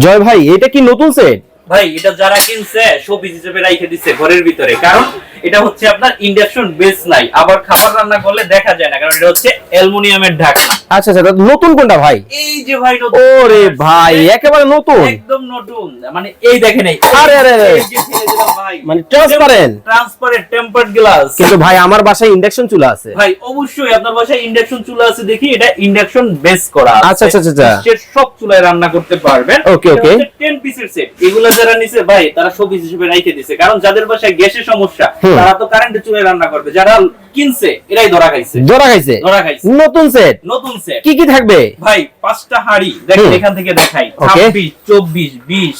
জয় ভাই, এটা কি নতুন সেট ভাই, এটা যারা কিনছে শোপিস হিসেবে রাইখে দিচ্ছে ঘরের ভিতরে। কারণ এটা হচ্ছে আপনার ইন্ডাকশন বেস নাই। আবার খাবার রান্না করলে দেখা যায় না কারণ এটা হচ্ছে অ্যালুমিনিয়ামের ঢাকনা। আচ্ছা আচ্ছা নতুন কোনটা ভাই? এই যে ভাই নতুন ওরে ভাই একেবারে নতুন। একদম নতুন। মানে এই দেখেন এই আরে, আরে, আরে। এই যে ছেড়ে দিলাম ভাই। মানে transparent? ট্রান্সপারেন্ট টেম্পারড গ্লাস কিন্তু ভাই আমার বাসায় ইন্ডাকশন চুলা আছে। ভাই অবশ্যই আপনার বাসায় ইন্ডাকশন চুলা আছে দেখি এটা ইন্ডাকশন বেস করা আচ্ছা, আচ্ছা, আচ্ছা, আচ্ছা। সব চুলায় রান্না করতে পারবেন। ওকে ওকে 10 পিসের সেট এগুলো যারা নিছে ভাই তারা শোপিস হিসেবে রাইখে দিছে। কারণ যাদের বাসায় গ্যাসের সমস্যা। তারা তো কারেন্টের চুলায় রান্না করবে। যারা কিনছে এরাই ধরা খাইছে। ধরা খাইছে? ধরা খাইছে। নতুন সেট নতুন সেট কি কি থাকবে? ভাই পাঁচটা হাড়ি দেখেন এখান থেকে দেখাই। Okay. ছাব্বিশ চব্বিশ বিশ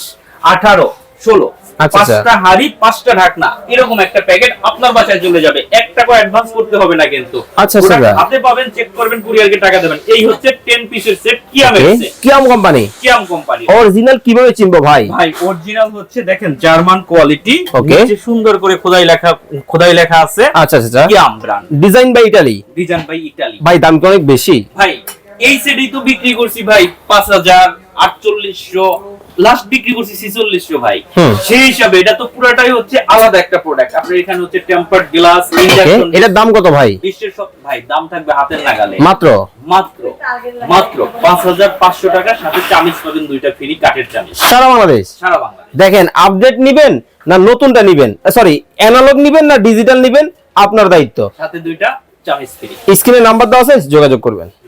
আঠারো ষোলো। পাঁচটা হাড়ি পাঁচটা ঢাকনা এরকম একটা প্যাকেট আপনার বাসায় চলে যাবে। এক টাকা অ্যাডভান্স করতে হবে না কিন্তু। আচ্ছা, আচ্ছা। Product হাতে পাবেন চেক করবেন কুরিয়ারকে টাকা দেবেন। এই হচ্ছে টেন পিসের set set Kiam company Kiam company original কীভাবে চিনবো ভাই? ভাই অরিজিনাল হচ্ছে দেখেন জার্মান কোয়ালিটি. নিচে সুন্দর করে খোদাই লেখা খোদাই লেখা আছে। আচ্ছা আচ্ছা আচ্ছা। Kiam brand design by Italy design by Italy ভাই দাম কি অনেক বেশি? ভাই এই সেটই তো বিক্রি করছি ভাই পাঁচ হাজার আটচল্লিশশো লাস্ট বিক্রি করছি ছিচল্লিশশো ভাই। সেই হিসাবে এটা তো পুরাটাই হচ্ছে আলাদা একটা প্রোডাক্ট আপনার এখানে হচ্ছে টেম্পার্ড গ্লাস এটার দাম কত ভাই? বিশ্বের সব ভাই দাম থাকবে হাতের নাগালে। মাত্র? মাত্র। মাত্র। পাঁচ হাজার পাঁচশো টাকা সাথে চামিচ পাবেন দুইটা ফ্রি কাঠের চামিচ। সারা বাংলাদেশ? সারা বাংলাদেশ। দেখেন আপডেট নিবেন না নতুনটা নিবেন? সরি অ্যানালগ নিবেন না ডিজিটাল নিবেন? আপনার দায়িত্ব। সাথে দুইটা চামিচ ফ্রি স্ক্রিনে নাম্বার দেওয়া আছে যোগাযোগ করবেন।